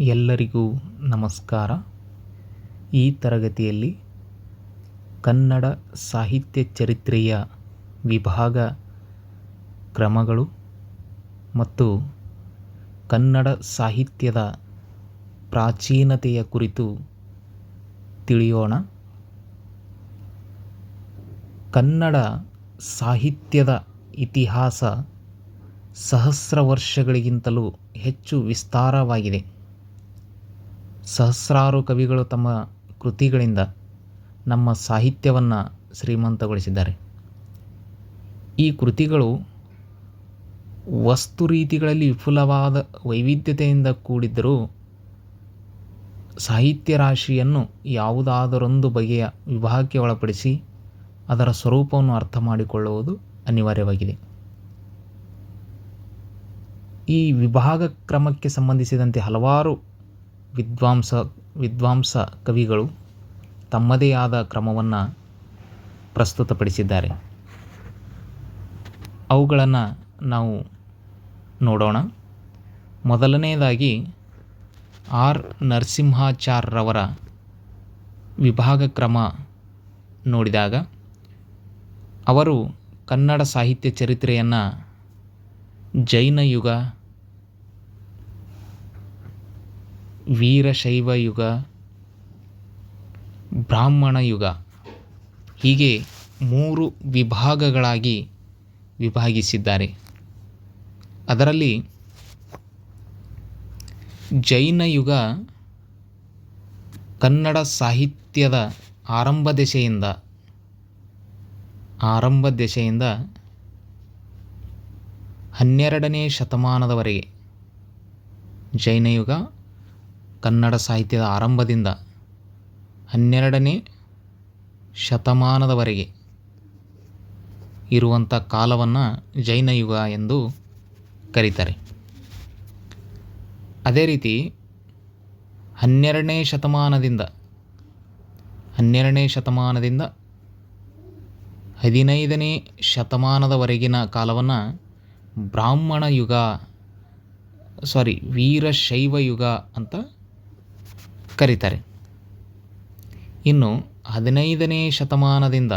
ಎಲ್ಲರಿಗೂ ನಮಸ್ಕಾರ. ಈ ತರಗತಿಯಲ್ಲಿ ಕನ್ನಡ ಸಾಹಿತ್ಯ ಚರಿತ್ರೆಯ ವಿಭಾಗ ಕ್ರಮಗಳು ಮತ್ತು ಕನ್ನಡ ಸಾಹಿತ್ಯದ ಪ್ರಾಚೀನತೆಯ ಕುರಿತು ತಿಳಿಯೋಣ. ಕನ್ನಡ ಸಾಹಿತ್ಯದ ಇತಿಹಾಸ ಸಹಸ್ರ ವರ್ಷಗಳಿಗಿಂತಲೂ ಹೆಚ್ಚು ವಿಸ್ತಾರವಾಗಿದೆ. ಸಹಸ್ರಾರು ಕವಿಗಳು ತಮ್ಮ ಕೃತಿಗಳಿಂದ ನಮ್ಮ ಸಾಹಿತ್ಯವನ್ನು ಶ್ರೀಮಂತಗೊಳಿಸಿದ್ದಾರೆ. ಈ ಕೃತಿಗಳು ವಸ್ತು ರೀತಿಗಳಲ್ಲಿ ವಿಪುಲವಾದ ವೈವಿಧ್ಯತೆಯಿಂದ ಕೂಡಿದ್ದರೂ ಸಾಹಿತ್ಯ ರಾಶಿಯನ್ನು ಯಾವುದಾದರೊಂದು ಬಗೆಯ ವಿಭಾಗಕ್ಕೆ ಒಳಪಡಿಸಿ ಅದರ ಸ್ವರೂಪವನ್ನು ಅರ್ಥ ಮಾಡಿಕೊಳ್ಳುವುದು ಅನಿವಾರ್ಯವಾಗಿದೆ. ಈ ವಿಭಾಗ ಕ್ರಮಕ್ಕೆ ಸಂಬಂಧಿಸಿದಂತೆ ಹಲವಾರು ವಿದ್ವಾಂಸ ವಿದ್ವಾಂಸ ಕವಿಗಳು ತಮ್ಮದೇ ಆದ ಕ್ರಮವನ್ನು ಪ್ರಸ್ತುತಪಡಿಸಿದ್ದಾರೆ. ಅವುಗಳನ್ನು ನಾವು ನೋಡೋಣ. ಮೊದಲನೆಯದಾಗಿ ಆರ್. ನರಸಿಂಹಾಚಾರ್ರವರ ವಿಭಾಗ ಕ್ರಮ ನೋಡಿದಾಗ ಅವರು ಕನ್ನಡ ಸಾಹಿತ್ಯ ಚರಿತ್ರೆಯನ್ನು ಜೈನ ಯುಗ ವೀರಶೈವ ಯುಗ, ಬ್ರಾಹ್ಮಣ ಯುಗ, ಹೀಗೆ ಮೂರು ವಿಭಾಗಗಳಾಗಿ ವಿಭಾಗಿಸಿದ್ದಾರೆ. ಅದರಲ್ಲಿ ಜೈನ ಯುಗ ಕನ್ನಡ ಸಾಹಿತ್ಯದ ಆರಂಭ ದೆಸೆಯಿಂದ ಆರಂಭ ದೆಸೆಯಿಂದ ಹನ್ನೆರಡನೇ ಶತಮಾನದವರೆಗೆ ಜೈನ ಯುಗ ಕನ್ನಡ ಸಾಹಿತ್ಯದ ಆರಂಭದಿಂದ ಹನ್ನೆರಡನೇ ಶತಮಾನದವರೆಗೆ ಇರುವಂಥ ಕಾಲವನ್ನು ಜೈನ ಯುಗ ಎಂದು ಕರೀತಾರೆ. ಅದೇ ರೀತಿ ಹನ್ನೆರಡನೇ ಶತಮಾನದಿಂದ ಹನ್ನೆರಡನೇ ಶತಮಾನದಿಂದ ಹದಿನೈದನೇ ಶತಮಾನದವರೆಗಿನ ಕಾಲವನ್ನು ಬ್ರಾಹ್ಮಣ ಯುಗ ಸಾರಿ ವೀರಶೈವ ಯುಗ ಅಂತ ಕರೀತಾರೆ. ಇನ್ನು ಹದಿನೈದನೇ ಶತಮಾನದಿಂದ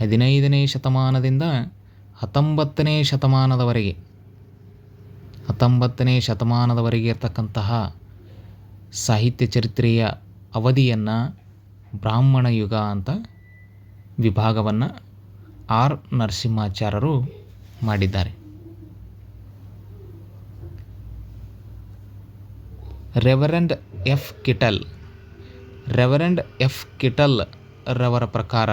ಹದಿನೈದನೇ ಶತಮಾನದಿಂದ ಹತ್ತೊಂಬತ್ತನೇ ಶತಮಾನದವರೆಗೆ ಹತ್ತೊಂಬತ್ತನೇ ಶತಮಾನದವರೆಗೆ ಇರತಕ್ಕಂತಹ ಸಾಹಿತ್ಯ ಚರಿತ್ರೆಯ ಅವಧಿಯನ್ನು ಬ್ರಾಹ್ಮಣ ಯುಗ ಅಂತ ವಿಭಾಗವನ್ನು ಆರ್ ನರಸಿಂಹಾಚಾರ್ಯರು ಮಾಡಿದ್ದಾರೆ. Reverend F Kittel, reverend F Kittel ರವರ ಪ್ರಕಾರ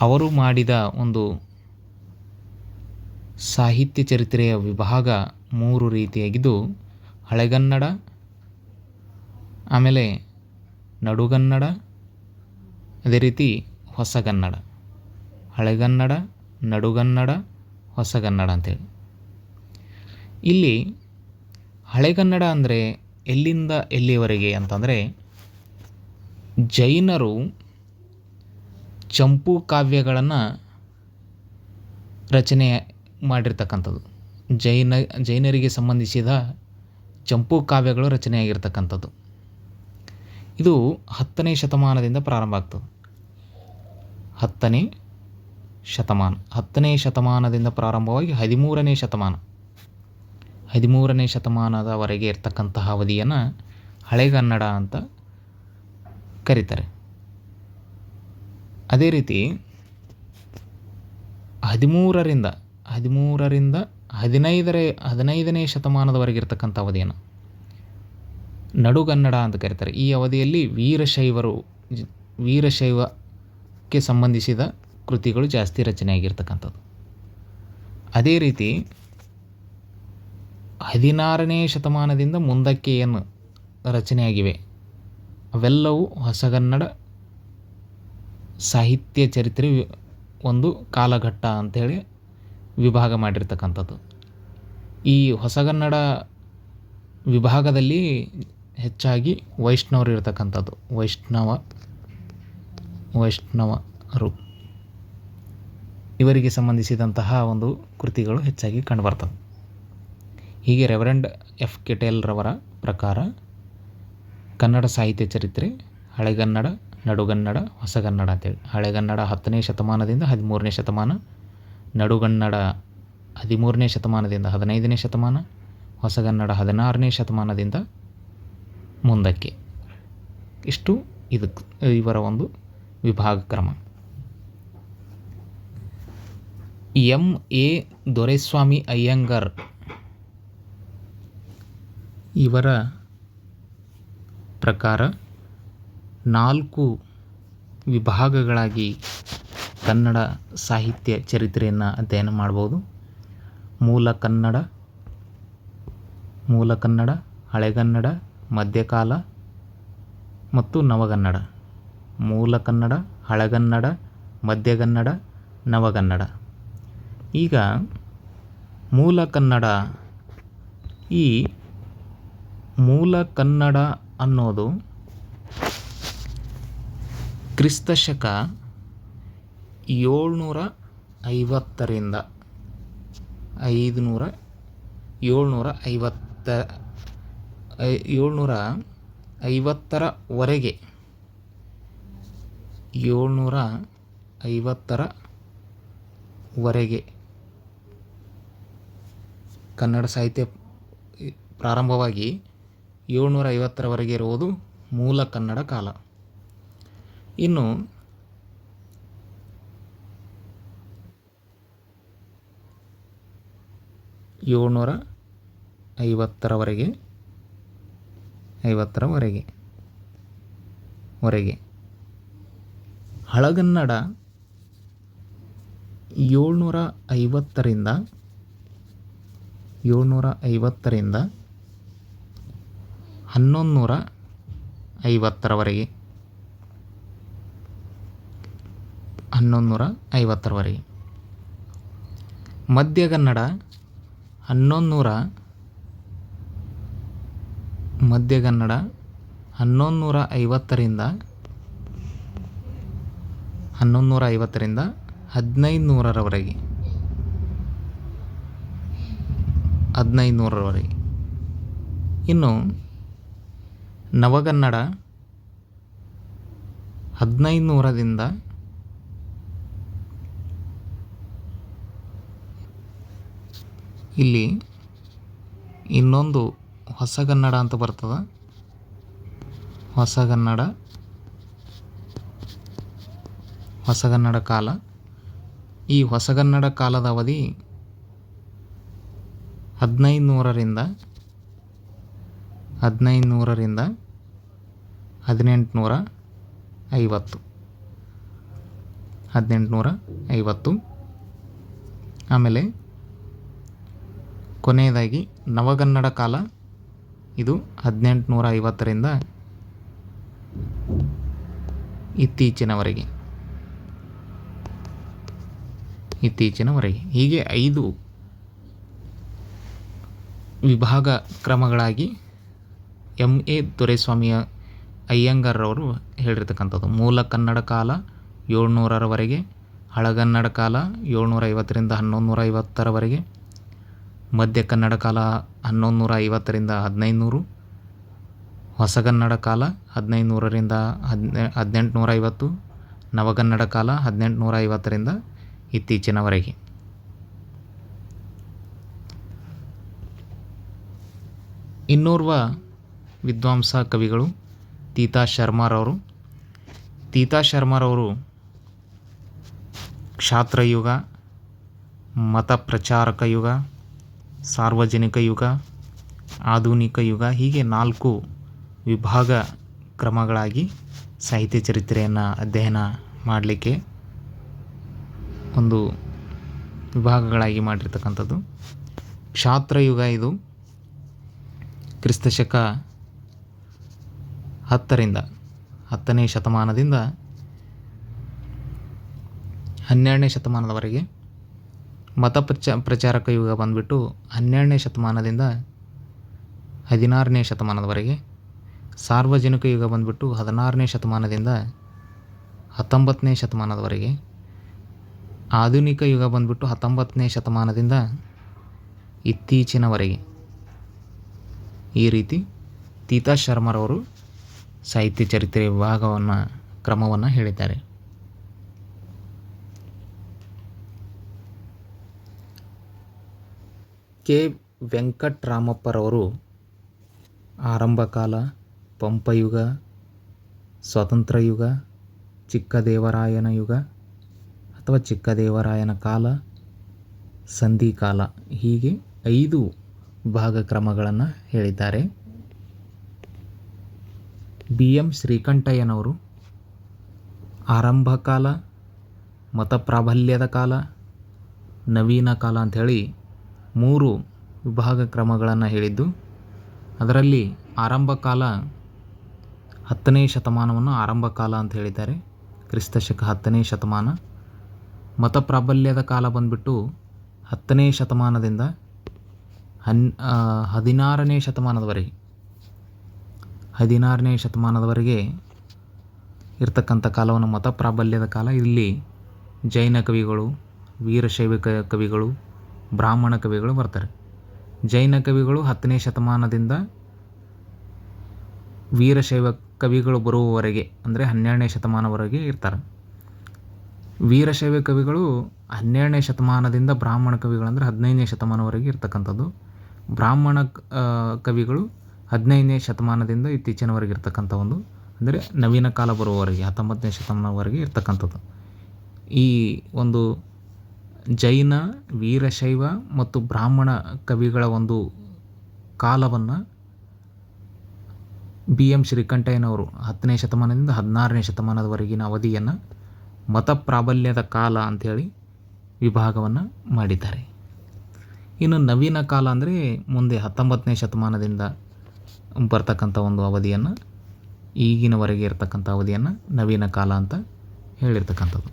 ಅವರು ಮಾಡಿದ ಒಂದು ಸಾಹಿತ್ಯ ಚರಿತ್ರೆಯ ವಿಭಾಗ ಮೂರು ರೀತಿಯಾಗಿದ್ದು, ಹಳೆಗನ್ನಡ, ಆಮೇಲೆ ನಡುಗನ್ನಡ, ಅದೇ ರೀತಿ ಹೊಸಗನ್ನಡ. ಹಳೆಗನ್ನಡ, ನಡುಗನ್ನಡ, ಹೊಸಗನ್ನಡ ಅಂತೇಳಿ. ಇಲ್ಲಿ ಹಳೆಗನ್ನಡ ಅಂದರೆ ಎಲ್ಲಿಂದ ಎಲ್ಲಿಯವರೆಗೆ ಅಂತಂದರೆ ಜೈನರು ಚಂಪು ಕಾವ್ಯಗಳನ್ನು ರಚನೆ ಮಾಡಿರ್ತಕ್ಕಂಥದ್ದು. ಜೈನ, ಜೈನರಿಗೆ ಸಂಬಂಧಿಸಿದ ಚಂಪು ಕಾವ್ಯಗಳು ರಚನೆಯಾಗಿರ್ತಕ್ಕಂಥದ್ದು. ಇದು ಹತ್ತನೇ ಶತಮಾನದಿಂದ ಪ್ರಾರಂಭ ಆಗ್ತದೆ. ಹತ್ತನೇ ಶತಮಾನ, ಹತ್ತನೇ ಶತಮಾನದಿಂದ ಪ್ರಾರಂಭವಾಗಿ ಹದಿಮೂರನೇ ಶತಮಾನ. ಹದಿಮೂರನೇ ಶತಮಾನದವರೆಗೆ ಇರ್ತಕ್ಕಂತಹ ಅವಧಿಯನ್ನು ಹಳೆಗನ್ನಡ ಅಂತ ಕರೀತಾರೆ. ಅದೇ ರೀತಿ ಹದಿಮೂರರಿಂದ ಹದಿಮೂರರಿಂದ ಹದಿನೈದರ, ಹದಿನೈದನೇ ಶತಮಾನದವರೆಗೆ ಇರ್ತಕ್ಕಂಥ ಅವಧಿಯನ್ನು ನಡುಗನ್ನಡ ಅಂತ ಕರೀತಾರೆ. ಈ ಅವಧಿಯಲ್ಲಿ ವೀರಶೈವರು, ವೀರಶೈವಕ್ಕೆ ಸಂಬಂಧಿಸಿದ ಕೃತಿಗಳು ಜಾಸ್ತಿ ರಚನೆಯಾಗಿರ್ತಕ್ಕಂಥದ್ದು. ಅದೇ ರೀತಿ ಹದಿನಾರನೇ ಶತಮಾನದಿಂದ ಮುಂದಕ್ಕೆ ಏನು ರಚನೆಯಾಗಿವೆ? ಅವೆಲ್ಲವೂ ಹೊಸಗನ್ನಡ ಸಾಹಿತ್ಯ ಚರಿತ್ರೆ ಒಂದು ಕಾಲಘಟ್ಟ ಅಂಥೇಳಿ ವಿಭಾಗ ಮಾಡಿರ್ತಕ್ಕಂಥದ್ದು. ಈ ಹೊಸಗನ್ನಡ ವಿಭಾಗದಲ್ಲಿ ಹೆಚ್ಚಾಗಿ ವೈಷ್ಣವರು ಇರತಕ್ಕಂಥದ್ದು. ವೈಷ್ಣವ, ವೈಷ್ಣವರು. ಇವರಿಗೆ ಸಂಬಂಧಿಸಿದಂತಹ ಒಂದು ಕೃತಿಗಳು ಹೆಚ್ಚಾಗಿ ಕಂಡುಬರ್ತವೆ ಹೀಗೆ ರೆವರೆಂಡ್ ಎಫ್ ಕೆಟೆಲ್ರವರ ಪ್ರಕಾರ ಕನ್ನಡ ಸಾಹಿತ್ಯ ಚರಿತ್ರೆ, ಹಳೆಗನ್ನಡ, ನಡುಗನ್ನಡ, ಹೊಸಗನ್ನಡ ಅಂತೇಳಿ. ಹಳೆಗನ್ನಡ ಹತ್ತನೇ ಶತಮಾನದಿಂದ ಹದಿಮೂರನೇ ಶತಮಾನ, ನಡುಗನ್ನಡ ಹದಿಮೂರನೇ ಶತಮಾನದಿಂದ ಹದಿನೈದನೇ ಶತಮಾನ, ಹೊಸಗನ್ನಡ ಹದಿನಾರನೇ ಶತಮಾನದಿಂದ ಮುಂದಕ್ಕೆ. ಇಷ್ಟು ಇದಕ್ಕೆ ಇವರ ಒಂದು ವಿಭಾಗ ಕ್ರಮ. ಎಂ ಎ ದೊರೆಸ್ವಾಮಿ ಅಯ್ಯಂಗಾರ್ ಇವರ ಪ್ರಕಾರ ನಾಲ್ಕು ವಿಭಾಗಗಳಾಗಿ ಕನ್ನಡ ಸಾಹಿತ್ಯ ಚರಿತ್ರೆಯನ್ನು ಅಧ್ಯಯನ ಮಾಡ್ಬೋದು. ಮೂಲ ಕನ್ನಡ ಮೂಲ ಕನ್ನಡ ಹಳೆಗನ್ನಡ ಮಧ್ಯಕಾಲ ಮತ್ತು ನವಗನ್ನಡ ಮೂಲ ಕನ್ನಡ ಹಳೆಗನ್ನಡ ಮಧ್ಯಗನ್ನಡ ನವಗನ್ನಡ ಈಗ ಮೂಲ ಕನ್ನಡ ಈ ಮೂಲ ಕನ್ನಡ ಅನ್ನೋದು ಕ್ರಿಸ್ತ ಶಕ ಏಳ್ನೂರ ಐವತ್ತರಿಂದ, ಐದುನೂರ ಏಳ್ನೂರ ಐವತ್ತ ಏಳ್ನೂರ ಐವತ್ತರವರೆಗೆ ಏಳ್ನೂರ ಐವತ್ತರವರೆಗೆ ಕನ್ನಡ ಸಾಹಿತ್ಯ ಪ್ರಾರಂಭವಾಗಿ ಏಳ್ನೂರ ಐವತ್ತರವರೆಗೆ ಇರುವುದು ಮೂಲ ಕನ್ನಡ ಕಾಲ. ಇನ್ನು ಏಳ್ನೂರ ಐವತ್ತರವರೆಗೆ ಐವತ್ತರವರೆಗೆ ವರೆಗೆ. ಹಳಗನ್ನಡ ಏಳ್ನೂರ ಐವತ್ತರಿಂದ ಏಳ್ನೂರ ಐವತ್ತರಿಂದ ಹನ್ನೊಂದು ನೂರ ಐವತ್ತರವರೆಗೆ ಹನ್ನೊಂದು ನೂರ ಐವತ್ತರವರೆಗೆ ಮಧ್ಯಗನ್ನಡ ಹನ್ನೊಂದು ನೂರ ಮಧ್ಯಗನ್ನಡ ಹನ್ನೊಂದು ನೂರ ಐವತ್ತರಿಂದ ಹನ್ನೊಂದು ನೂರ ಐವತ್ತರಿಂದ ಹದಿನೈದು ನೂರರವರೆಗೆ ಹದಿನೈದು ನೂರರವರೆಗೆ ಇನ್ನು ನವಗನ್ನಡ ಹದಿನೈದು ನೂರದಿಂದ ಇಲ್ಲಿ ಇನ್ನೊಂದು ಹೊಸಗನ್ನಡ ಅಂತ ಬರ್ತದೆ. ಹೊಸಗನ್ನಡ ಹೊಸಗನ್ನಡ ಕಾಲ. ಈ ಹೊಸಗನ್ನಡ ಕಾಲದ ಅವಧಿ ಹದಿನೈದು ನೂರರಿಂದ ಹದಿನೈದು ನೂರರಿಂದ ಹದಿನೆಂಟುನೂರ ಐವತ್ತು. ಹದಿನೆಂಟುನೂರ ಐವತ್ತು. ಆಮೇಲೆ ಕೊನೆಯದಾಗಿ ನವಗನ್ನಡ ಕಾಲ. ಇದು ಹದಿನೆಂಟುನೂರ ಐವತ್ತರಿಂದ ಇತ್ತೀಚಿನವರೆಗೆ. ಇತ್ತೀಚಿನವರೆಗೆ. ಹೀಗೆ ಐದು ವಿಭಾಗ ಕ್ರಮಗಳಾಗಿ ಎಂ ಎ ದೊರೆಸ್ವಾಮಿಯ ಅಯ್ಯಂಗಾರ್ರವರು ಹೇಳಿರ್ತಕ್ಕಂಥದ್ದು. ಮೂಲ ಕನ್ನಡ ಕಾಲ ಏಳ್ನೂರರವರೆಗೆ, ಹಳಗನ್ನಡ ಕಾಲ ಏಳ್ನೂರ ಐವತ್ತರಿಂದ ಹನ್ನೊಂದು ನೂರ ಐವತ್ತರವರೆಗೆ ಮಧ್ಯ ಕನ್ನಡ ಕಾಲ ಹನ್ನೊಂದು ನೂರ ಐವತ್ತರಿಂದ ಹದಿನೈದು ನೂರು ಹೊಸಗನ್ನಡ ಕಾಲ ಹದಿನೈದು ನೂರರಿಂದ ಹದಿನೆ ಹದಿನೆಂಟು ನೂರ ಐವತ್ತು ನವಗನ್ನಡ ಕಾಲ ಹದಿನೆಂಟು ನೂರ ಐವತ್ತರಿಂದ ಇತ್ತೀಚಿನವರೆಗೆ. ಇನ್ನೋರ್ವ ವಿದ್ವಾಂಸ ಕವಿಗಳು ತೀತಾ ಶರ್ಮಾರವರು. ತೀತಾ ಶರ್ಮಾರವರು ಕ್ಷಾತ್ರಯುಗ ಮತ ಪ್ರಚಾರಕ ಯುಗ, ಸಾರ್ವಜನಿಕ ಯುಗ, ಆಧುನಿಕ ಯುಗ, ಹೀಗೆ ನಾಲ್ಕು ವಿಭಾಗ ಕ್ರಮಗಳಾಗಿ ಸಾಹಿತ್ಯ ಚರಿತ್ರೆಯನ್ನು ಅಧ್ಯಯನ ಮಾಡಲಿಕ್ಕೆ ಒಂದು ವಿಭಾಗಗಳಾಗಿ ಮಾಡಿರ್ತಕ್ಕಂಥದ್ದು. ಕ್ಷಾತ್ರಯುಗ ಇದು. ಕ್ರಿಸ್ತಶಕ ಹತ್ತರಿಂದ, ಹತ್ತನೇ ಶತಮಾನದಿಂದ ಹನ್ನೆರಡನೇ ಶತಮಾನದವರೆಗೆ ಮತ ಪ್ರಚ, ಪ್ರಚಾರಕ ಯುಗ ಬಂದ್ಬಿಟ್ಟು ಹನ್ನೆರಡನೇ ಶತಮಾನದಿಂದ ಹದಿನಾರನೇ ಶತಮಾನದವರೆಗೆ ಸಾರ್ವಜನಿಕ ಯುಗ ಬಂದ್ಬಿಟ್ಟು ಹದಿನಾರನೇ ಶತಮಾನದಿಂದ ಹತ್ತೊಂಬತ್ತನೇ ಶತಮಾನದವರೆಗೆ ಆಧುನಿಕ ಯುಗ ಬಂದ್ಬಿಟ್ಟು ಹತ್ತೊಂಬತ್ತನೇ ಶತಮಾನದಿಂದ ಇತ್ತೀಚಿನವರೆಗೆ. ಈ ರೀತಿ ತೀತಾ ಶರ್ಮರವರು ಸಾಹಿತ್ಯ ಚರಿತ್ರೆ ವಿಭಾಗವನ್ನು, ಕ್ರಮವನ್ನು ಹೇಳಿದ್ದಾರೆ. ಕೆ. ವೆಂಕಟರಾಮಪ್ಪರವರು ಆರಂಭಕಾಲ, ಪಂಪಯುಗ ಸ್ವತಂತ್ರ ಯುಗ ಚಿಕ್ಕದೇವರಾಯನ ಯುಗ ಅಥವಾ ಚಿಕ್ಕದೇವರಾಯನ ಕಾಲ, ಸಂಧಿಕಾಲ ಹೀಗೆ ಐದು ಭಾಗಕ್ರಮಗಳನ್ನು ಹೇಳಿದ್ದಾರೆ. ಬಿ ಎಂ ಶ್ರೀಕಂಠಯ್ಯನವರು ಆರಂಭ ಕಾಲ ಮತ ಪ್ರಾಬಲ್ಯದ ಕಾಲ, ನವೀನ ಕಾಲ ಅಂಥೇಳಿ ಮೂರು ವಿಭಾಗ ಕ್ರಮಗಳನ್ನು ಹೇಳಿದ್ದು. ಅದರಲ್ಲಿ ಆರಂಭ ಕಾಲ ಹತ್ತನೇ ಶತಮಾನವನ್ನು ಆರಂಭ ಕಾಲ ಅಂತ ಹೇಳಿದ್ದಾರೆ. ಕ್ರಿಸ್ತಶಕ ಹತ್ತನೇ ಶತಮಾನ. ಮತ ಪ್ರಾಬಲ್ಯದ ಕಾಲ ಬಂದ್ಬಿಟ್ಟು ಹತ್ತನೇ ಶತಮಾನದಿಂದ ಹನ್ ಹದಿನಾರನೇ ಶತಮಾನದವರೆಗೆ. ಹದಿನಾರನೇ ಶತಮಾನದವರೆಗೆ ಇರ್ತಕ್ಕಂಥ ಕಾಲವನ್ನು ಮತ ಪ್ರಾಬಲ್ಯದ ಕಾಲ. ಇಲ್ಲಿ ಜೈನ ಕವಿಗಳು, ವೀರಶೈವ ಕವಿಗಳು, ಬ್ರಾಹ್ಮಣ ಕವಿಗಳು ಬರ್ತಾರೆ. ಜೈನ ಕವಿಗಳು ಹತ್ತನೇ ಶತಮಾನದಿಂದ ವೀರಶೈವ ಕವಿಗಳು ಬರುವವರೆಗೆ, ಅಂದರೆ ಹನ್ನೆರಡನೇ ಶತಮಾನವರೆಗೆ ಇರ್ತಾರೆ. ವೀರಶೈವ ಕವಿಗಳು ಹನ್ನೆರಡನೇ ಶತಮಾನದಿಂದ ಬ್ರಾಹ್ಮಣ ಕವಿಗಳಂದರೆ ಹದಿನೈದನೇ ಶತಮಾನವರೆಗೆ ಇರ್ತಕ್ಕಂಥದ್ದು. ಬ್ರಾಹ್ಮಣ ಕವಿಗಳು ಹದಿನೈದನೇ ಶತಮಾನದಿಂದ ಇತ್ತೀಚಿನವರೆಗೆ ಇರ್ತಕ್ಕಂಥ ಒಂದು, ಅಂದರೆ ನವೀನ ಕಾಲ ಬರುವವರೆಗೆ, ಹತ್ತೊಂಬತ್ತನೇ ಶತಮಾನವರೆಗೆ ಇರ್ತಕ್ಕಂಥದ್ದು. ಈ ಒಂದು ಜೈನ, ವೀರಶೈವ ಮತ್ತು ಬ್ರಾಹ್ಮಣ ಕವಿಗಳ ಒಂದು ಕಾಲವನ್ನು ಬಿ ಎಂ ಶ್ರೀಕಂಠಯ್ಯನವರು ಹತ್ತನೇ ಶತಮಾನದಿಂದ ಹದಿನಾರನೇ ಶತಮಾನದವರೆಗಿನ ಅವಧಿಯನ್ನು ಮತ ಪ್ರಾಬಲ್ಯದ ಕಾಲ ಅಂಥೇಳಿ ವಿಭಾಗವನ್ನು ಮಾಡಿದ್ದಾರೆ. ಇನ್ನು ನವೀನ ಕಾಲ ಅಂದರೆ ಮುಂದೆ ಹತ್ತೊಂಬತ್ತನೇ ಶತಮಾನದಿಂದ ಬರ್ತಕ್ಕಂಥ ಒಂದು ಅವಧಿಯನ್ನು, ಈಗಿನವರೆಗೆ ಇರತಕ್ಕಂಥ ಅವಧಿಯನ್ನು ನವೀನ ಕಾಲ ಅಂತ ಹೇಳಿರ್ತಕ್ಕಂಥದ್ದು.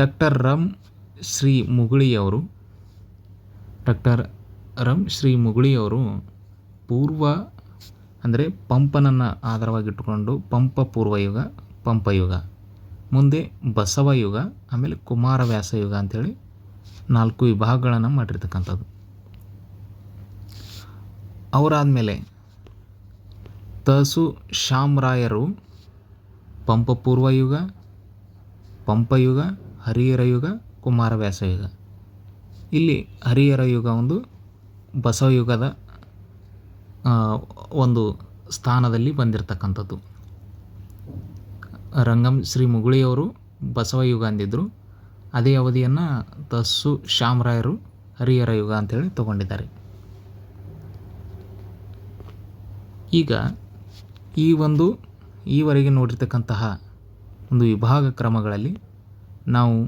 ಡಾಕ್ಟರ್ ರಮ್ ಶ್ರೀ ಮುಗುಳಿಯವರು ಡಾಕ್ಟರ್ ರಮ್ ಶ್ರೀ ಮುಗುಳಿಯವರು ಪೂರ್ವ, ಅಂದರೆ ಪಂಪನನ್ನು ಆಧಾರವಾಗಿಟ್ಟುಕೊಂಡು ಪಂಪ ಪೂರ್ವಯುಗ, ಪಂಪಯುಗ, ಮುಂದೆ ಬಸವಯುಗ, ಆಮೇಲೆ ಕುಮಾರವ್ಯಾಸ ಯುಗ ಅಂಥೇಳಿ ನಾಲ್ಕು ವಿಭಾಗಗಳನ್ನು ಮಾಡಿರ್ತಕ್ಕಂಥದ್ದು. ಅವರಾದಮೇಲೆ ತಸು ಶಾಮರಾಯರು ಪಂಪ ಪೂರ್ವಯುಗ ಪಂಪಯುಗ, ಹರಿಹರ ಯುಗ, ಕುಮಾರವ್ಯಾಸ ಯುಗ. ಇಲ್ಲಿ ಹರಿಹರ ಯುಗ ಒಂದು ಬಸವಯುಗದ ಒಂದು ಸ್ಥಾನದಲ್ಲಿ ಬಂದಿರತಕ್ಕಂಥದ್ದು. ರಂಗಂ ಶ್ರೀ ಮುಗುಳಿಯವರು ಬಸವಯುಗ ಅಂದಿದ್ದರು ಅದೇ ಅವಧಿಯನ್ನು ತಸ್ಸು ಶಾಮರಾಯರು ಹರಿಹರ ಯುಗ ಅಂತೇಳಿ ತಗೊಂಡಿದ್ದಾರೆ. ಈಗ ಈ ಒಂದು, ಈವರೆಗೆ ನೋಡಿರ್ತಕ್ಕಂತಹ ಒಂದು ವಿಭಾಗ ಕ್ರಮಗಳಲ್ಲಿ ನಾವು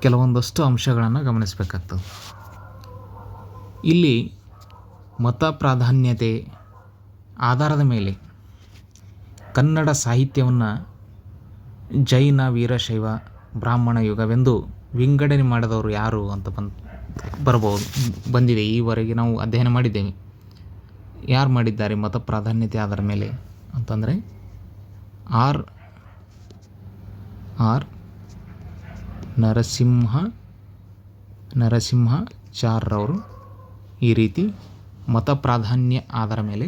ಕೆಲವೊಂದಷ್ಟು ಅಂಶಗಳನ್ನು ಗಮನಿಸಬೇಕಾಗ್ತದೆ. ಇಲ್ಲಿ ಮತ ಪ್ರಾಧಾನ್ಯತೆ ಆಧಾರದ ಮೇಲೆ ಕನ್ನಡ ಸಾಹಿತ್ಯವನ್ನು ಜೈನ ವೀರಶೈವ ಬ್ರಾಹ್ಮಣ ಯುಗವೆಂದು ವಿಂಗಡಣೆ ಮಾಡಿದವರು ಯಾರು ಅಂತ ಬಂದು ಬರ್ಬೋದು ಬಂದಿದೆ. ಈವರೆಗೆ ನಾವು ಅಧ್ಯಯನ ಮಾಡಿದ್ದೇವೆ. ಯಾರು ಮಾಡಿದ್ದಾರೆ ಮತ ಪ್ರಾಧಾನ್ಯತೆ ಅದರ ಮೇಲೆ ಅಂತಂದರೆ ಆರ್ ಆರ್ ನರಸಿಂಹ ನರಸಿಂಹ ಚಾರ್ರವರು ಈ ರೀತಿ ಮತ ಪ್ರಾಧಾನ್ಯ ಆಧಾರ ಮೇಲೆ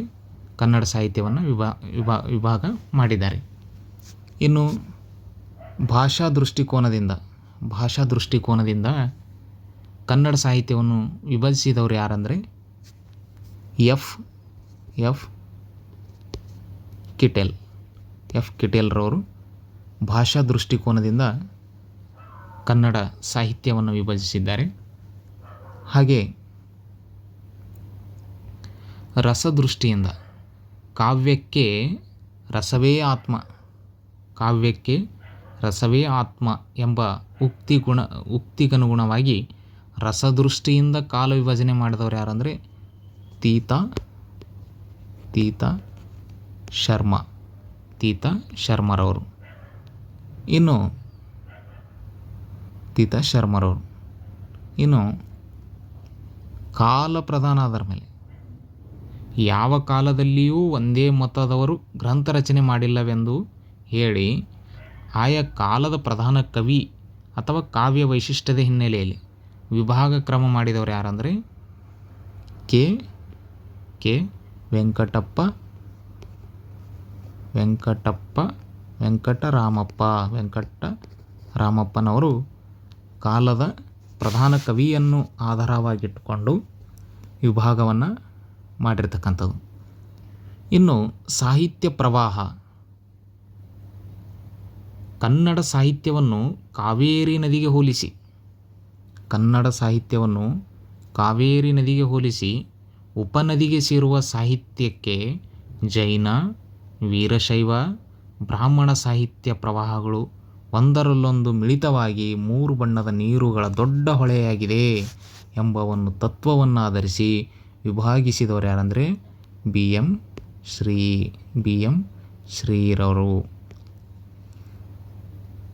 ಕನ್ನಡ ಸಾಹಿತ್ಯವನ್ನು ವಿಭಾ ವಿಭಾ, ವಿಭಾಗ ಮಾಡಿದ್ದಾರೆ. ಇನ್ನು ಭಾಷಾ ದೃಷ್ಟಿಕೋನದಿಂದ ಭಾಷಾ ದೃಷ್ಟಿಕೋನದಿಂದ ಕನ್ನಡ ಸಾಹಿತ್ಯವನ್ನು ವಿಭಜಿಸಿದವರು ಯಾರಂದರೆ ಎಫ್ ಎಫ್ ಕಿಟೆಲ್, ಎಫ್ ಕಿಟೆಲ್ರವರು ಭಾಷಾ ದೃಷ್ಟಿಕೋನದಿಂದ ಕನ್ನಡ ಸಾಹಿತ್ಯವನ್ನು ವಿಭಜಿಸಿದ್ದಾರೆ. ಹಾಗೆ ರಸದೃಷ್ಟಿಯಿಂದ ಕಾವ್ಯಕ್ಕೆ ರಸವೇ ಆತ್ಮ, ಕಾವ್ಯಕ್ಕೆ ರಸವೇ ಆತ್ಮ ಎಂಬ ಉಕ್ತಿ ಗುಣ, ಉಕ್ತಿಗನುಗುಣವಾಗಿ ರಸದೃಷ್ಟಿಯಿಂದ ಕಾಲ ವಿಭಜನೆ ಮಾಡಿದವರು ಯಾರಂದರೆ ತೀತ ತೀತ ಶರ್ಮ. ತೀತಾ ಶರ್ಮರವರು. ಇನ್ನು ತೀತಾ ಶರ್ಮರವರು. ಇನ್ನು ಕಾಲ ಪ್ರಧಾನ ಅದರ ಮೇಲೆ. ಯಾವ ಕಾಲದಲ್ಲಿಯೂ ಒಂದೇ ಮತದವರು ಗ್ರಂಥ ರಚನೆ ಮಾಡಿಲ್ಲವೆಂದು ಹೇಳಿ ಆಯಾ ಕಾಲದ ಪ್ರಧಾನ ಕವಿ ಅಥವಾ ಕಾವ್ಯ ವೈಶಿಷ್ಟ್ಯದ ಹಿನ್ನೆಲೆಯಲ್ಲಿ ವಿಭಾಗ ಕ್ರಮ ಮಾಡಿದವರು ಯಾರಂದರೆ ಕೆ ಕೆ ವೆಂಕಟಪ್ಪ ವೆಂಕಟಪ್ಪ, ವೆಂಕಟರಾಮಪ್ಪ ವೆಂಕಟ ರಾಮಪ್ಪನವರು ಕಾಲದ ಪ್ರಧಾನ ಕವಿಯನ್ನು ಆಧಾರವಾಗಿಟ್ಟುಕೊಂಡು ವಿಭಾಗವನ್ನು ಮಾಡಿರ್ತಕ್ಕಂಥದ್ದು. ಇನ್ನು ಸಾಹಿತ್ಯ ಪ್ರವಾಹ. ಕನ್ನಡ ಸಾಹಿತ್ಯವನ್ನು ಕಾವೇರಿ ನದಿಗೆ ಹೋಲಿಸಿ. ಕನ್ನಡ ಸಾಹಿತ್ಯವನ್ನು ಕಾವೇರಿ ನದಿಗೆ ಹೋಲಿಸಿ ಉಪನದಿಗೆ ಸೇರುವ ಸಾಹಿತ್ಯಕ್ಕೆ ಜೈನ, ವೀರಶೈವ, ಬ್ರಾಹ್ಮಣ ಸಾಹಿತ್ಯ ಪ್ರವಾಹಗಳು ಒಂದರಲ್ಲೊಂದು ಮಿಳಿತವಾಗಿ ಮೂರು ಬಣ್ಣದ ನೀರುಗಳ ದೊಡ್ಡ ಹೊಳೆಯಾಗಿದೆ ಎಂಬ ಒಂದು ತತ್ವವನ್ನು ಆಧರಿಸಿ ವಿಭಾಗಿಸಿದವರು ಯಾರಂದರೆ B M Shri, B M ಶ್ರೀರವರು.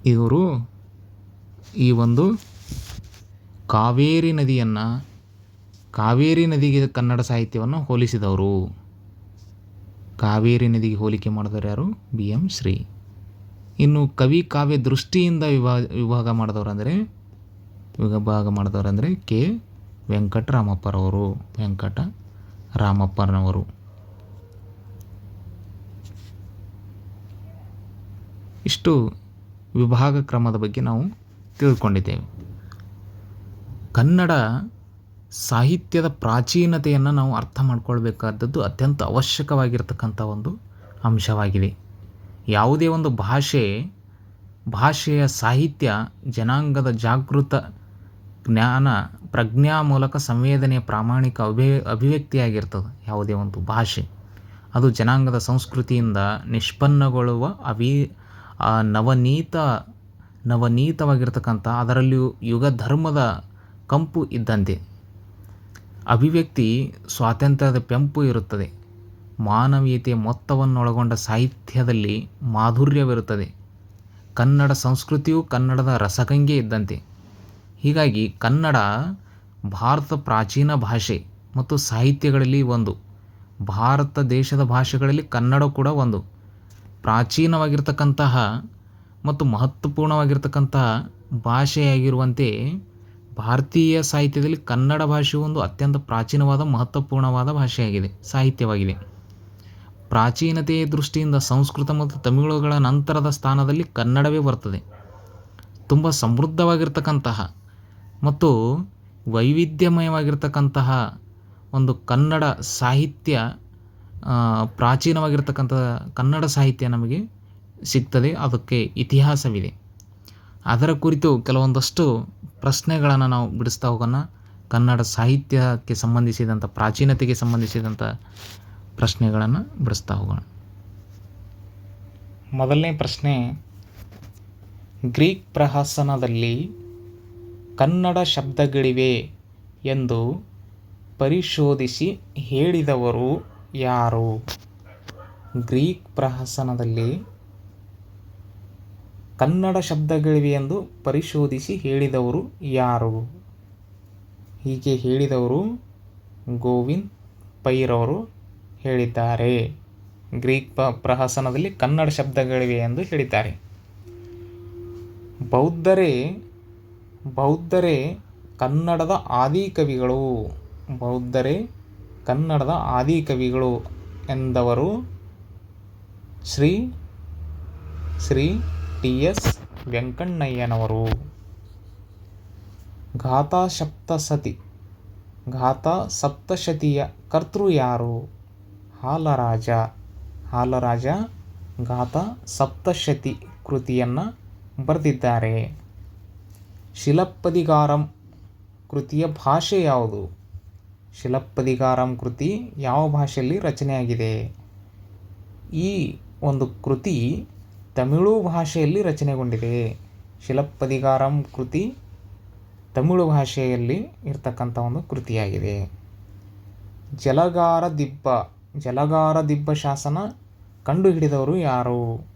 ಇವರು ಈ ಒಂದು ಕಾವೇರಿ ನದಿಯನ್ನು ಕಾವೇರಿ ನದಿಗೆ ಕನ್ನಡ ಸಾಹಿತ್ಯವನ್ನು ಹೋಲಿಸಿದವರು. ಕಾವೇರಿ ನದಿಗೆ ಹೋಲಿಕೆ ಮಾಡಿದವರು ಯಾರು? ಬಿ. ಎಂ. ಶ್ರೀ. ಇನ್ನು ಕವಿ ಕಾವ್ಯ ದೃಷ್ಟಿಯಿಂದ ವಿಭಾಗ ವಿಭಾಗ ಮಾಡಿದವರು ಅಂದರೆ, ವಿಭಾಗ ಮಾಡಿದವರು ಅಂದರೆ ಕೆ. ವೆಂಕಟರಾಮಪ್ಪರವರು ವೆಂಕಟ ರಾಮಪ್ಪನವರು ಇಷ್ಟು ವಿಭಾಗ ಕ್ರಮದ ಬಗ್ಗೆ ನಾವು ತಿಳ್ಕೊಂಡಿದ್ದೇವೆ. ಕನ್ನಡ ಸಾಹಿತ್ಯದ ಪ್ರಾಚೀನತೆಯನ್ನು ನಾವು ಅರ್ಥ ಮಾಡ್ಕೊಳ್ಬೇಕಾದದ್ದು ಅತ್ಯಂತ ಅವಶ್ಯಕವಾಗಿರ್ತಕ್ಕಂಥ ಒಂದು ಅಂಶವಾಗಿದೆ. ಯಾವುದೇ ಒಂದು ಭಾಷೆ, ಭಾಷೆಯ ಸಾಹಿತ್ಯ, ಜನಾಂಗದ ಜಾಗೃತ ಜ್ಞಾನ, ಪ್ರಜ್ಞಾ ಮೂಲಕ ಸಂವೇದನೆಯ ಪ್ರಾಮಾಣಿಕ ಅಭಿ, ಅಭಿವ್ಯಕ್ತಿಯಾಗಿರ್ತದೆ ಯಾವುದೇ ಒಂದು ಭಾಷೆ. ಅದು ಜನಾಂಗದ ಸಂಸ್ಕೃತಿಯಿಂದ ನಿಷ್ಪನ್ನಗೊಳ್ಳುವ ಅವಿ ನವನೀತ, ನವನೀತವಾಗಿರ್ತಕ್ಕಂಥ ಅದರಲ್ಲಿಯೂ ಯುಗ ಧರ್ಮದ ಕಂಪು ಇದ್ದಂತೆ. ಅಭಿವ್ಯಕ್ತಿ ಸ್ವಾತಂತ್ರ್ಯದ ಪೆಂಪು ಇರುತ್ತದೆ. ಮಾನವೀಯತೆಯ ಮೊತ್ತವನ್ನೊಳಗೊಂಡ ಸಾಹಿತ್ಯದಲ್ಲಿ ಮಾಧುರ್ಯವಿರುತ್ತದೆ. ಕನ್ನಡ ಸಂಸ್ಕೃತಿಯು ಕನ್ನಡದ ರಸಗಂಗೆ ಇದ್ದಂತೆ. ಹೀಗಾಗಿ ಕನ್ನಡ ಭಾರತ ಪ್ರಾಚೀನ ಭಾಷೆ ಮತ್ತು ಸಾಹಿತ್ಯಗಳಲ್ಲಿ ಒಂದು. ಭಾರತ ದೇಶದ ಭಾಷೆಗಳಲ್ಲಿ ಕನ್ನಡ ಕೂಡ ಒಂದು. ಪ್ರಾಚೀನವಾಗಿರ್ತಕ್ಕಂತಹ ಮತ್ತು ಮಹತ್ವಪೂರ್ಣವಾಗಿರ್ತಕ್ಕಂತಹ ಭಾಷೆಯಾಗಿರುವಂತೆ ಭಾರತೀಯ ಸಾಹಿತ್ಯದಲ್ಲಿ ಕನ್ನಡ ಭಾಷೆಯು ಒಂದು ಅತ್ಯಂತ ಪ್ರಾಚೀನವಾದ, ಮಹತ್ವಪೂರ್ಣವಾದ ಭಾಷೆಯಾಗಿದೆ, ಸಾಹಿತ್ಯವಾಗಿದೆ. ಪ್ರಾಚೀನತೆಯ ದೃಷ್ಟಿಯಿಂದ ಸಂಸ್ಕೃತ ಮತ್ತು ತಮಿಳುಗಳ ನಂತರದ ಸ್ಥಾನದಲ್ಲಿ ಕನ್ನಡವೇ ಬರ್ತದೆ ತುಂಬ ಸಮೃದ್ಧವಾಗಿರ್ತಕ್ಕಂತಹ ಮತ್ತು ವೈವಿಧ್ಯಮಯವಾಗಿರ್ತಕ್ಕಂತಹ ಒಂದು ಕನ್ನಡ ಸಾಹಿತ್ಯ ಪ್ರಾಚೀನವಾಗಿರ್ತಕ್ಕಂಥ ಕನ್ನಡ ಸಾಹಿತ್ಯ ನಮಗೆ ಸಿಗ್ತದೆ. ಅದಕ್ಕೆ ಇತಿಹಾಸವಿದೆ. ಅದರ ಕುರಿತು ಕೆಲವೊಂದಷ್ಟು ಪ್ರಶ್ನೆಗಳನ್ನು ನಾವು ಬಿಡಿಸ್ತಾ ಹೋಗೋಣ. ಕನ್ನಡ ಸಾಹಿತ್ಯಕ್ಕೆ ಸಂಬಂಧಿಸಿದಂಥ ಪ್ರಾಚೀನತೆಗೆ ಸಂಬಂಧಿಸಿದಂಥ ಪ್ರಶ್ನೆಗಳನ್ನು ಬಿಡಿಸ್ತಾ ಹೋಗೋಣ. ಮೊದಲನೇ ಪ್ರಶ್ನೆ, ಗ್ರೀಕ್ ಪ್ರಹಸನದಲ್ಲಿ ಕನ್ನಡ ಶಬ್ದಗಳಿವೆ ಎಂದು ಪರಿಶೋಧಿಸಿ ಹೇಳಿದವರು ಯಾರು? ಗ್ರೀಕ್ ಪ್ರಹಸನದಲ್ಲಿ ಕನ್ನಡ ಶಬ್ದಗಳಿವೆ ಎಂದು ಪರಿಶೋಧಿಸಿ ಹೇಳಿದವರು ಯಾರು? ಹೀಗೆ ಹೇಳಿದವರು ಗೋವಿಂದ್ ಪೈರವರು ಹೇಳಿದ್ದಾರೆ. ಗ್ರೀಕ್ ಪ ಪ್ರಹಸನದಲ್ಲಿ ಕನ್ನಡ ಶಬ್ದಗಳಿವೆ ಎಂದು ಹೇಳಿದ್ದಾರೆ. ಬೌದ್ಧರೇ ಬೌದ್ಧರೇ, ಕನ್ನಡದ ಆದಿಕವಿಗಳು, ಬೌದ್ಧರೇ, ಕನ್ನಡದ ಆದಿಕವಿಗಳು ಎಂದವರು ಶ್ರೀ ಶ್ರೀ ಟಿ ಎಸ್ ವೆಂಕಣ್ಣಯ್ಯನವರು. ಘಾತಾ ಸಪ್ತಸತಿ ಘಾತಾ ಸಪ್ತಶತಿಯ ಕರ್ತೃ ಯಾರು? ಹಾಲರಾಜ. ಹಾಲರಾಜ ಘಾತ ಸಪ್ತಶತಿ ಕೃತಿಯನ್ನು ಬರೆದಿದ್ದಾರೆ. ಶಿಲಪ್ಪದಿಗಾರಂ ಕೃತಿಯ ಭಾಷೆ ಯಾವುದು? ಶಿಲಪ್ಪದಿಗಾರಂ ಕೃತಿ ಯಾವ ಭಾಷೆಯಲ್ಲಿ ರಚನೆಯಾಗಿದೆ? ಈ ಒಂದು ಕೃತಿ ತಮಿಳು ಭಾಷೆಯಲ್ಲಿ ರಚನೆಗೊಂಡಿದೆ. ಶಿಲಪ್ಪದಿಗಾರಂ ಕೃತಿ ತಮಿಳು ಭಾಷೆಯಲ್ಲಿ ಇರ್ತಕ್ಕಂಥ ಒಂದು ಕೃತಿಯಾಗಿದೆ. ಜಲಗಾರ ದಿಬ್ಬ ಜಲಗಾರ ದಿಬ್ಬ ಶಾಸನ ಕಂಡುಹಿಡಿದವರು ಯಾರು?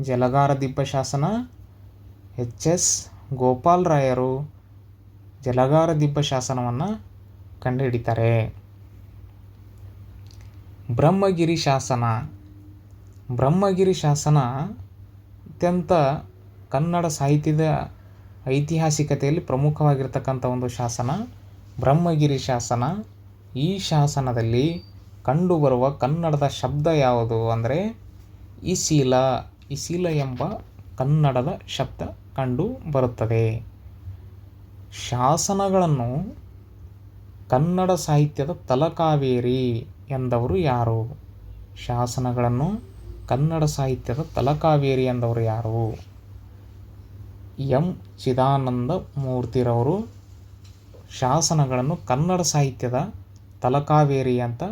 ಜಲಗಾರ ದಿಬ್ಬ ಶಾಸನ ಎಚ್ ಎಸ್ ಗೋಪಾಲ್ ರಾಯರು ಜಲಗಾರ ದಿಬ್ಬ ಶಾಸನವನ್ನು ಕಂಡುಹಿಡಿತಾರೆ. ಬ್ರಹ್ಮಗಿರಿ ಶಾಸನ ಬ್ರಹ್ಮಗಿರಿ ಶಾಸನ ಅತ್ಯಂತ ಕನ್ನಡ ಸಾಹಿತ್ಯದ ಐತಿಹಾಸಿಕತೆಯಲ್ಲಿ ಪ್ರಮುಖವಾಗಿರ್ತಕ್ಕಂಥ ಒಂದು ಶಾಸನ. ಬ್ರಹ್ಮಗಿರಿ ಶಾಸನ. ಈ ಶಾಸನದಲ್ಲಿ ಕಂಡುಬರುವ ಕನ್ನಡದ ಶಬ್ದ ಯಾವುದು ಅಂದರೆ ಇಸೀಲ ಇಸೀಲ ಎಂಬ ಕನ್ನಡದ ಶಬ್ದ ಕಂಡು ಬರುತ್ತದೆ. ಶಾಸನಗಳನ್ನು ಕನ್ನಡ ಸಾಹಿತ್ಯದ ತಲಕಾವೇರಿ ಎಂದವರು ಯಾರು? ಶಾಸನಗಳನ್ನು ಕನ್ನಡ ಸಾಹಿತ್ಯದ ತಲಕಾವೇರಿ ಅಂದವರು ಯಾರು? ಎಂ. ಚಿದಾನಂದ ಮೂರ್ತಿರವರು ಶಾಸನಗಳನ್ನು ಕನ್ನಡ ಸಾಹಿತ್ಯದ ತಲಕಾವೇರಿ ಅಂತ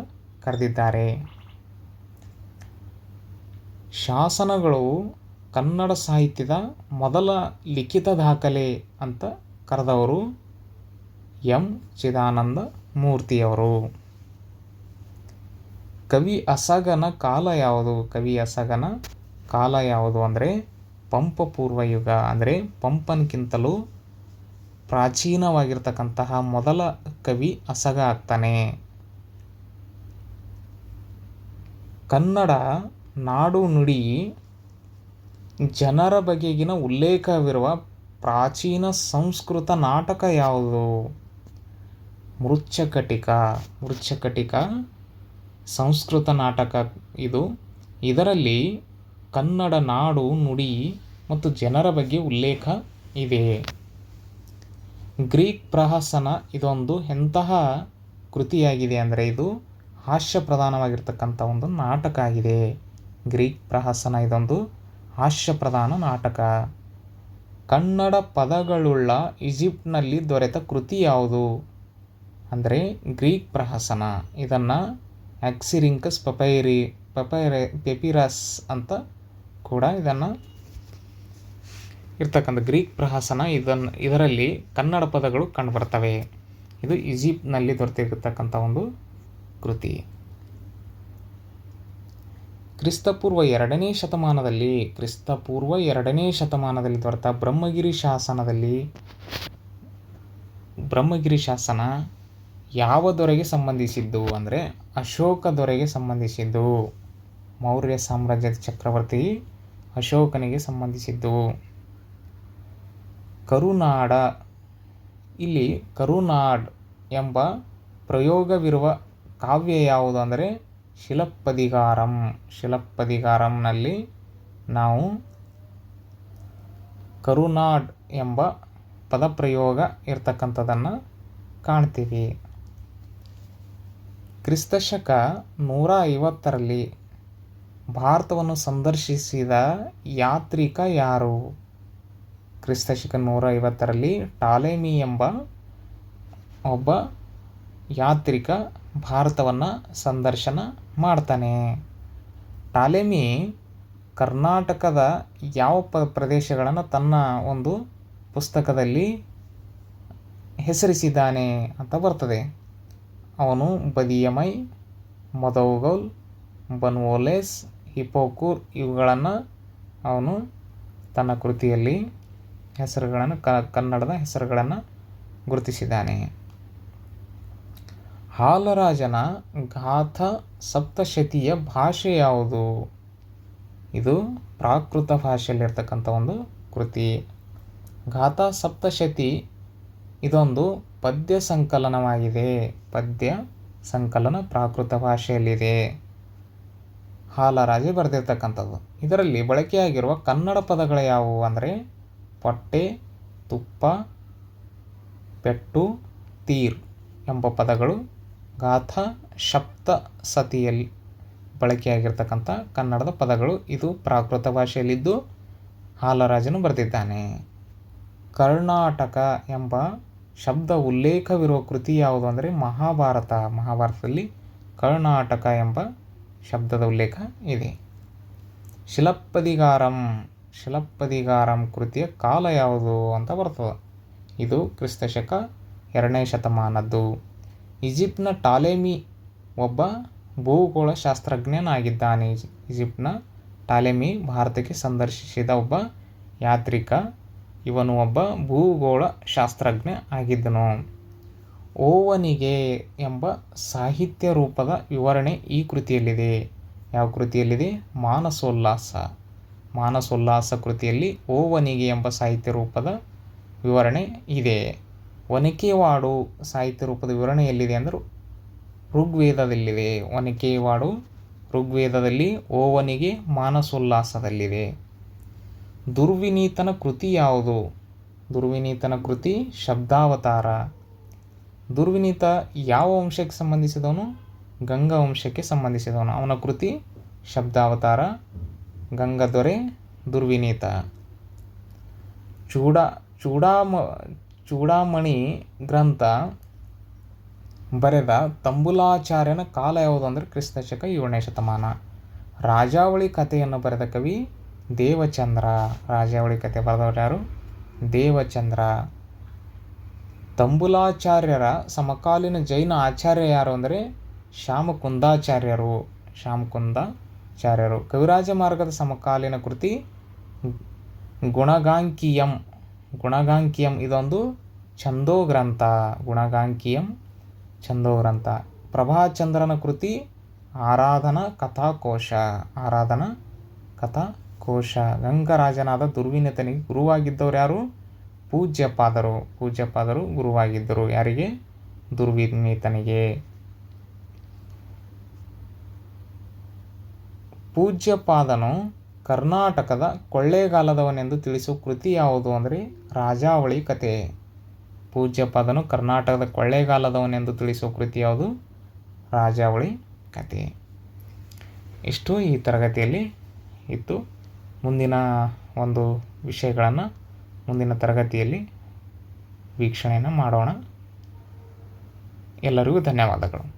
ಕರೆದಿದ್ದಾರೆ. ಶಾಸನಗಳು ಕನ್ನಡ ಸಾಹಿತ್ಯದ ಮೊದಲ ಲಿಖಿತ ದಾಖಲೆ ಅಂತ ಕರೆದವರು ಎಂ. ಚಿದಾನಂದ ಮೂರ್ತಿಯವರು. ಕವಿ ಅಸಗನ ಕಾಲ ಯಾವುದು? ಕವಿ ಅಸಗನ ಕಾಲ ಯಾವುದು ಅಂದರೆ ಪಂಪ ಪೂರ್ವ ಯುಗ ಅಂದರೆ ಪಂಪನಕ್ಕಿಂತಲೂ ಪ್ರಾಚೀನವಾಗಿರ್ತಕ್ಕಂತಹ ಮೊದಲ ಕವಿ ಅಸಗ ಆಗ್ತಾನೆ. ಕನ್ನಡ ನಾಡು ನುಡಿ ಜನರ ಬಗೆಗಿನ ಉಲ್ಲೇಖವಿರುವ ಪ್ರಾಚೀನ ಸಂಸ್ಕೃತ ನಾಟಕ ಯಾವುದು? ಮೃಚ್ಛಕಟಿಕ. ಮೃಚ್ಛಕಟಿಕ ಸಂಸ್ಕೃತ ನಾಟಕ ಇದು. ಇದರಲ್ಲಿ ಕನ್ನಡ ನಾಡು, ನುಡಿ ಮತ್ತು ಜನರ ಬಗ್ಗೆ ಉಲ್ಲೇಖ ಇದೆ. ಗ್ರೀಕ್ ಪ್ರಹಸನ ಇದೊಂದು ಎಂತಹ ಕೃತಿಯಾಗಿದೆ ಅಂದರೆ ಇದು ಹಾಸ್ಯ ಪ್ರಧಾನವಾಗಿರ್ತಕ್ಕಂಥ ಒಂದು ನಾಟಕ ಆಗಿದೆ. ಗ್ರೀಕ್ ಪ್ರಹಸನ ಇದೊಂದು ಹಾಸ್ಯ ಪ್ರಧಾನ ನಾಟಕ. ಕನ್ನಡ ಪದಗಳುಳ್ಳ ಈಜಿಪ್ಟ್ನಲ್ಲಿ ದೊರೆತ ಕೃತಿ ಯಾವುದು? ಅಂದರೆ ಗ್ರೀಕ್ ಪ್ರಹಸನ. ಇದನ್ನು ಆಕ್ಸಿರಿಂಕಸ್ ಪಪೈರಿ, ಪಪೈರೆ ಪೆಪಿರಸ್ ಅಂತ ಕೂಡ ಇದನ್ನು ಇರ್ತಕ್ಕಂಥ ಗ್ರೀಕ್ ಪ್ರಹಸನ ಇದನ್ನು ಇದರಲ್ಲಿ ಕನ್ನಡ ಪದಗಳು ಕಂಡುಬರ್ತವೆ. ಇದು ಈಜಿಪ್ಟ್ನಲ್ಲಿ ದೊರೆತಿರ್ತಕ್ಕಂಥ ಒಂದು ಕೃತಿ. ಕ್ರಿಸ್ತಪೂರ್ವ ಎರಡನೇ ಶತಮಾನದಲ್ಲಿ, ಕ್ರಿಸ್ತಪೂರ್ವ ಎರಡನೇ ಶತಮಾನದಲ್ಲಿ ದೊರೆತ ಬ್ರಹ್ಮಗಿರಿ ಶಾಸನದಲ್ಲಿ, ಬ್ರಹ್ಮಗಿರಿ ಶಾಸನ ಯಾವ ದೊರೆಗೆ ಸಂಬಂಧಿಸಿದ್ದು ಅಂದರೆ ಅಶೋಕ ದೊರೆಗೆ ಸಂಬಂಧಿಸಿದ್ದು. ಮೌರ್ಯ ಸಾಮ್ರಾಜ್ಯದ ಚಕ್ರವರ್ತಿ ಅಶೋಕನಿಗೆ ಸಂಬಂಧಿಸಿದ್ದು. ಕರುನಾಡ. ಇಲ್ಲಿ ಕರುನಾಡ್ ಎಂಬ ಪ್ರಯೋಗವಿರುವ ಕಾವ್ಯ ಯಾವುದು ಅಂದರೆ ಶಿಲಪ್ಪದಿಗಾರಂ ಶಿಲಪ್ಪದಿಗಾರಂನಲ್ಲಿ ನಾವು ಕರುನಾಡ್ ಎಂಬ ಪದಪ್ರಯೋಗ ಇರ್ತಕ್ಕಂಥದ್ದನ್ನು ಕಾಣ್ತೀವಿ. ಕ್ರಿಸ್ತಶಕ ನೂರ ಐವತ್ತರಲ್ಲಿ ಭಾರತವನ್ನು ಸಂದರ್ಶಿಸಿದ ಯಾತ್ರಿಕ ಯಾರು? ಕ್ರಿಸ್ತಶಕ ನೂರ ಐವತ್ತರಲ್ಲಿ ಟಾಲೆಮಿ ಎಂಬ ಒಬ್ಬ ಯಾತ್ರಿಕ ಭಾರತವನ್ನು ಸಂದರ್ಶನ ಮಾಡ್ತಾನೆ. ಟಾಲೆಮಿ ಕರ್ನಾಟಕದ ಯಾವ ಪ ಪ್ರದೇಶಗಳನ್ನು ತನ್ನ ಒಂದು ಪುಸ್ತಕದಲ್ಲಿ ಹೆಸರಿಸಿದ್ದಾನೆ ಅಂತ ಬರ್ತದೆ. ಅವನು ಬದಿಯಮೈ ಮೊದೌಗೌಲ್ ಬನ್ವೋಲೆಸ್ ಹಿಪೋಕೂರ್ ಇವುಗಳನ್ನು ಅವನು ತನ್ನ ಕೃತಿಯಲ್ಲಿ ಹೆಸರುಗಳನ್ನು ಕನ್ನಡದ ಹೆಸರುಗಳನ್ನು ಗುರುತಿಸಿದ್ದಾನೆ. ಹಾಲರಾಜನ ಗಾಥ ಸಪ್ತಶತಿಯ ಭಾಷೆ ಯಾವುದು? ಇದು ಪ್ರಾಕೃತ ಭಾಷೆಯಲ್ಲಿರ್ತಕ್ಕಂಥ ಒಂದು ಕೃತಿ. ಗಾಥಾ ಸಪ್ತಶತಿ ಇದೊಂದು ಪದ್ಯ ಸಂಕಲನವಾಗಿದೆ. ಪದ್ಯ ಸಂಕಲನ ಪ್ರಾಕೃತ ಭಾಷೆಯಲ್ಲಿದೆ. ಹಾಲರಾಜೆ ಬರೆದಿರ್ತಕ್ಕಂಥದ್ದು. ಇದರಲ್ಲಿ ಬಳಕೆಯಾಗಿರುವ ಕನ್ನಡ ಪದಗಳು ಯಾವುವು ಅಂದರೆ ಪೊಟ್ಟೆ, ತುಪ್ಪ, ಪೆಟ್ಟು, ತೀರ್ ಎಂಬ ಪದಗಳು ಗಾಥ ಶಬ್ದ ಸತಿಯಲ್ಲಿ ಬಳಕೆಯಾಗಿರ್ತಕ್ಕಂಥ ಕನ್ನಡದ ಪದಗಳು. ಇದು ಪ್ರಾಕೃತ ಭಾಷೆಯಲ್ಲಿದ್ದು ಹಾಲರಾಜನು ಬರೆದಿದ್ದಾನೆ. ಕರ್ನಾಟಕ ಎಂಬ ಶಬ್ದ ಉಲ್ಲೇಖವಿರುವ ಕೃತಿ ಯಾವುದು ಅಂದರೆ ಮಹಾಭಾರತ, ಮಹಾಭಾರತದಲ್ಲಿ ಕರ್ನಾಟಕ ಎಂಬ ಶಬ್ದದ ಉಲ್ಲೇಖ ಇದೆ. ಶಿಲಪ್ಪದಿಗಾರಂ ಶಿಲಪ್ಪದಿಗಾರಂ ಕೃತಿಯ ಕಾಲ ಯಾವುದು ಅಂತ ಬರ್ತದೆ. ಇದು ಕ್ರಿಸ್ತಶಕ ಎರಡನೇ ಶತಮಾನದ್ದು. ಈಜಿಪ್ಟ್ನ ಟಾಲೆಮಿ ಒಬ್ಬ ಭೂಗೋಳ ಶಾಸ್ತ್ರಜ್ಞನಾಗಿದ್ದಾನೆ ಈಜಿಪ್ಟ್ನ ಟಾಲೆಮಿ ಭಾರತಕ್ಕೆ ಸಂದರ್ಶಿಸಿದ ಒಬ್ಬ ಯಾತ್ರಿಕ. ಇವನು ಒಬ್ಬ ಭೂಗೋಳ ಶಾಸ್ತ್ರಜ್ಞ ಆಗಿದ್ದನು. ಓವನಿಗೆ ಎಂಬ ಸಾಹಿತ್ಯ ರೂಪದ ವಿವರಣೆ ಈ ಕೃತಿಯಲ್ಲಿದೆ. ಯಾವ ಕೃತಿಯಲ್ಲಿದೆ? ಮಾನಸೋಲ್ಲಾಸ. ಮಾನಸೋಲ್ಲಾಸ ಕೃತಿಯಲ್ಲಿ ಓವನಿಗೆ ಎಂಬ ಸಾಹಿತ್ಯ ರೂಪದ ವಿವರಣೆ ಇದೆ. ಒನಕೆವಾಡು ಸಾಹಿತ್ಯ ರೂಪದ ವಿವರಣೆ ಎಲ್ಲಿದೆ ಅಂದರು ಋಗ್ವೇದದಲ್ಲಿದೆ. ಒನಕೆವಾಡು ಋಗ್ವೇದದಲ್ಲಿ ಓವನಿಗೆ ಮಾನಸೋಲ್ಲಾಸದಲ್ಲಿದೆ. ದುರ್ವಿನೀತನ ಕೃತಿ ಯಾವುದು? ದುರ್ವಿನೀತನ ಕೃತಿ ಶಬ್ದಾವತಾರ. ದುರ್ವಿನೀತ ಯಾವ ವಂಶಕ್ಕೆ ಸಂಬಂಧಿಸಿದವನು? ಗಂಗಾ ವಂಶಕ್ಕೆ ಸಂಬಂಧಿಸಿದವನು. ಅವನ ಕೃತಿ ಶಬ್ದಾವತಾರ ಗಂಗದೊರೆ ದುರ್ವಿನೀತ. ಚೂಡ, ಚೂಡಾಮ, ಚೂಡಾಮಣಿ ಗ್ರಂಥ ಬರೆದ ತಂಬುಲಾಚಾರ್ಯನ ಕಾಲ ಯಾವುದು ಅಂದರೆ ಕ್ರಿಸ್ತಶಕ ಏಳನೇ ಶತಮಾನ. ರಾಜಾವಳಿ ಕಥೆಯನ್ನು ಬರೆದ ಕವಿ ದೇವಚಂದ್ರ ರಾಜಾವಳಿ ಕಥೆ ಬರೆದವರು ಯಾರು? ದೇವಚಂದ್ರ. ತಂಬುಲಾಚಾರ್ಯರ ಸಮಕಾಲೀನ ಜೈನ ಆಚಾರ್ಯ ಯಾರು ಅಂದರೆ? ಶ್ಯಾಮಕುಂದಾಚಾರ್ಯರು. ಶ್ಯಾಮಕುಂದಾಚಾರ್ಯರು. ಕವಿರಾಜ ಮಾರ್ಗದ ಸಮಕಾಲೀನ ಕೃತಿ ಗುಣಗಾಂಕಿಯಂ. ಗುಣಗಾಂಕಿಯಂ ಇದೊಂದು ಛಂದೋ ಗ್ರಂಥ. ಗುಣಗಾಂಕಿಯಂ, ಛಂದೋ ಗ್ರಂಥ. ಪ್ರಭಾಚಂದ್ರನ ಕೃತಿ ಆರಾಧನಾ ಕಥಾಕೋಶ. ಆರಾಧನಾ ಕಥಾಕೋಶ ಗಂಗರಾಜನಾದ ದುರ್ವಿನತನಿಗೆ ಗುರುವಾಗಿದ್ದವರು ಯಾರು? ಪೂಜ್ಯಪಾದರು. ಪೂಜ್ಯಪಾದರು ಗುರುವಾಗಿದ್ದರು. ಯಾರಿಗೆ? ದುರ್ವಿನೀತನಿಗೆ. ಪೂಜ್ಯಪಾದನು ಕರ್ನಾಟಕದ ಕೊಳ್ಳೇಗಾಲದವನೆಂದು ತಿಳಿಸುವ ಕೃತಿ ಯಾವುದು ಅಂದರೆ ರಾಜಾವಳಿ ಕತೆ ಪೂಜ್ಯಪಾದನು ಕರ್ನಾಟಕದ ಕೊಳ್ಳೇಗಾಲದವನೆಂದು ತಿಳಿಸುವ ಕೃತಿ ಯಾವುದು? ರಾಜಾವಳಿ ಕತೆ ಇಷ್ಟು ಈ ತರಗತಿಯಲ್ಲಿ ಇತ್ತು. ಮುಂದಿನ ಒಂದು ವಿಷಯಗಳನ್ನು ಮುಂದಿನ ತರಗತಿಯಲ್ಲಿ ವೀಕ್ಷಣೆಯನ್ನು ಮಾಡೋಣ. ಎಲ್ಲರಿಗೂ ಧನ್ಯವಾದಗಳು.